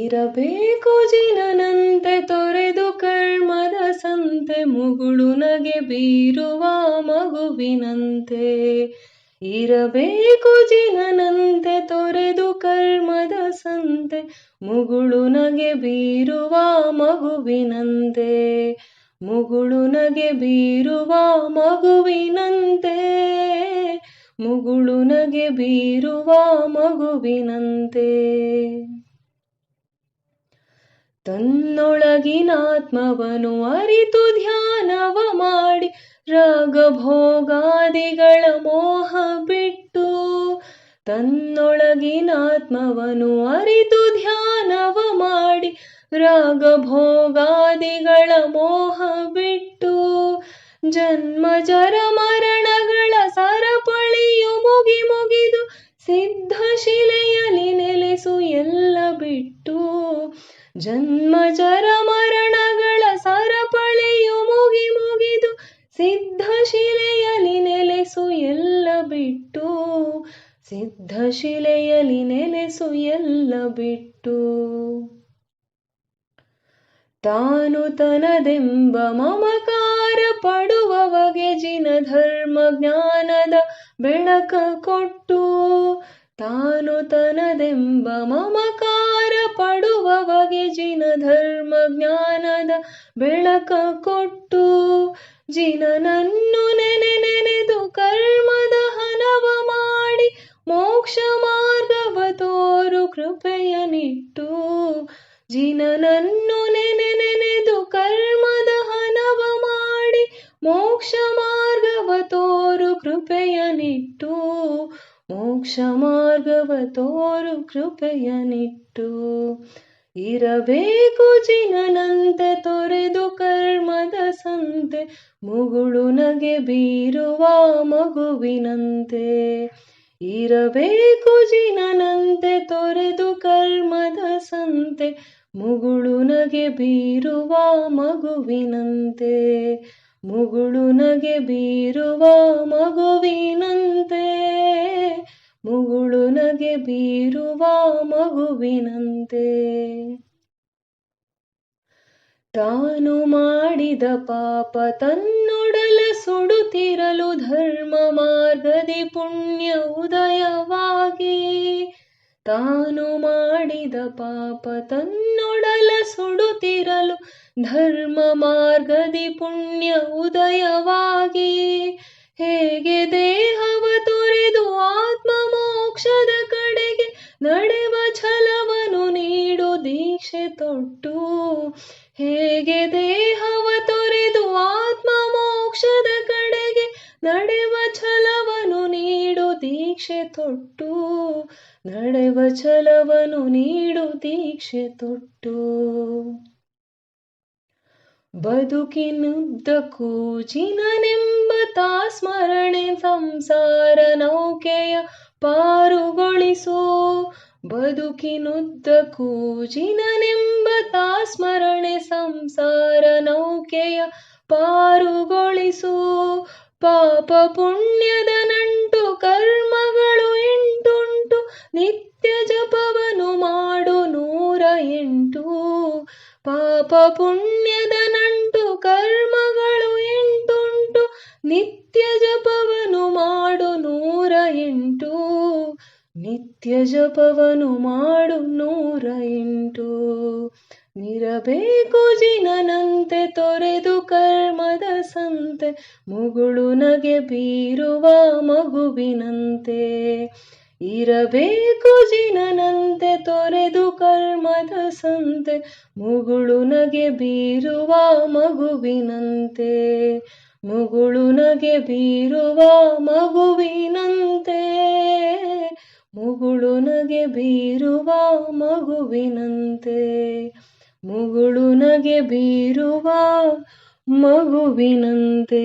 ಇರಬೇಕು ಜಿನನಂತೆ ತೊರೆದು ಕರ್ಮದ ಸಂತೆ ಮುಗುಳು ನಗೆ ಬೀರುವ ಮಗುವಿನಂತೆ. ಇರಬೇಕು ಜಿನನಂತೆ ತೊರೆದು ಕರ್ಮದ ಸಂತೆ ಮುಗುಳು ನಗೆ ಬೀರುವ ಮಗುವಿನಂತೆ. ಮುಗುಳು ನಗೆ ಬೀರುವ ಮಗುವಿನಂತೆ. ಮುಗುಳು ನಗೆ ಬೀರುವ ಮಗುವಿನಂತೆ. ತನ್ನೊಳಗಿನಾತ್ಮವನು ಅರಿತು ಧ್ಯಾನವ ಮಾಡಿ ರಾಗಭೋಗಾದಿಗಳ ಮೋಹ ಬಿಟ್ಟು ತನ್ನೊಳಗಿನಾತ್ಮವನು ಅರಿತು ಧ್ಯಾನವ ಮಾಡಿ ರಾಗಭೋಗಾದಿಗಳ ಮೋಹ ಬಿಟ್ಟು ಜನ್ಮ ಜರ ಜನ್ಮ ಜರ ಮರಣಗಳ ಸರಪಳಿಯು ಮುಗಿ ಮುಗಿದು ಸಿದ್ಧಶಿಲೆಯಲ್ಲಿ ನೆಲೆಸು ಎಲ್ಲ ಬಿಟ್ಟು ಸಿದ್ಧಶಿಲೆಯಲ್ಲಿ ನೆಲೆಸು ಎಲ್ಲ ಬಿಟ್ಟು. ತಾನು ತನದೆಂಬ ಮಮಕಾರ ಪಡುವವಗೆ ಜಿನ ಧರ್ಮ ಜ್ಞಾನದ ಬೆಳಕ ಕೊಟ್ಟು, ತಾನು ತನದೆಂಬ ಮಮಕಾರ ಜಿನ ಧರ್ಮ ಜ್ಞಾನದ ಬೆಳಕ ಕೊಟ್ಟು ಜಿನನನ್ನು ನೆನೆ ನೆನೆದು ಕರ್ಮದ ಹನವ ಮಾಡಿ ಮೋಕ್ಷ ಮಾರ್ಗವ ತೋರು ಕೃಪೆಯನಿಟ್ಟು ಜಿನನನ್ನು ನೆನೆ ನೆನೆದು ಕರ್ಮದ ಹನವ ಮಾಡಿ ಮೋಕ್ಷ ಮಾರ್ಗವ ತೋರು ಕೃಪೆಯನಿಟ್ಟು ಮೋಕ್ಷ ಮಾರ್ಗವ ತೋರು ಕೃಪೆಯನಿಟ್ಟು ಇರಬೇಕು ಜಿನನಂತೆ, ತೊರೆದು ಕರ್ಮದ ಸಂತೆ, ಮುಗುಳು ನಗೆ ಬೀರುವ ಮಗುವಿನಂತೆ. ಇರಬೇಕು ಜಿನನಂತೆ, ತೊರೆದು ಕರ್ಮದ ಸಂತೆ, ಮುಗುಳು ನಗೆ ಬೀರುವ ಮಗುವಿನಂತೆ. ಮುಗುಳು ನಗೆ ಬೀರುವ ಮಗುವಿನಂತೆ. ಮುಗುಳು ನಗೆ ಬೀರುವ ಮಗುವಿನಂತೆ. ತಾನು ಮಾಡಿದ ಪಾಪ ತನ್ನೊಡಲ ಸುಡುತ್ತಿರಲು ಧರ್ಮ ಮಾರ್ಗದಿ ಪುಣ್ಯ ಉದಯವಾಗಿ. ತಾನು ಮಾಡಿದ ಪಾಪ ತನ್ನೊಡಲ ಸುಡುತ್ತಿರಲು ಧರ್ಮ ಮಾರ್ಗದಿ ಪುಣ್ಯ ಉದಯವಾಗಿ. ಹೇಗೆ ದೇಹವ ನಡೆವ ಛಲವನು ನೀಡು ದೀಕ್ಷೆ ತೊಟ್ಟು. ಹೇಗೆ ದೇಹವ ತೊರೆದು ಆತ್ಮ ಮೋಕ್ಷದ ಕಡೆಗೆ ನಡೆವ ಛಲವನು ನೀಡು ದೀಕ್ಷೆ ತೊಟ್ಟು. ನಡೆವ ಛಲವನು ನೀಡು ದೀಕ್ಷೆ ತೊಟ್ಟು. ಬದುಕಿನುದ್ದಕ್ಕೂ ಜಿನನೆಂಬ ಸ್ಮರಣೆ ಸಂಸಾರ ನೌಕೆಯ ಪಾರುಗೊಳಿಸು ಬದುಕಿನುದ್ದಕ್ಕೂ ಜಿನನೆಂಬ ತಾ ಸ್ಮರಣೆ ಸಂಸಾರ ನೌಕೆಯ ಪಾರುಗೊಳಿಸೋ. ಪಾಪ ಪುಣ್ಯದ ನಂಟು ಕರ್ಮಗಳು ಎಂಟುಂಟು, ನಿತ್ಯ ಜಪವನು ಮಾಡು ನೂರ ಎಂಟು. ಪಾಪ ಪುಣ್ಯದ ನಂಟು ಕರ್ಮಗಳು ಎಂಟುಂಟು, ನಿತ್ಯ ನಿತ್ಯ ಜಪವನು ಮಾಡು ನೂರ ಎಂಟು ನಿರಬೇಕು ಜಿನನಂತೆ ತೊರೆದು ಕರ್ಮದ ಸಂತೆ. ಮುಗುಳು ನಗೆ ಬೀರುವ ಮಗುವಿನಂತೆ. ಇರಬೇಕು ಜಿನನಂತೆ ತೊರೆದು ಕರ್ಮದ ಸಂತೆ. ಮುಗುಳು ನಗೆ ಬೀರುವ ಮಗುವಿನಂತೆ. ಮುಗುಳು ನಗೆ ಬೀರುವ ಮಗುವಿನಂತೆ. ಮುಗುಳು ನಗೆ ಬೀರುವ ಮಗುವಿನಂತೆ. ಮುಗುಳು ನಗೆ ಬೀರುವ ಮಗುವಿನಂತೆ.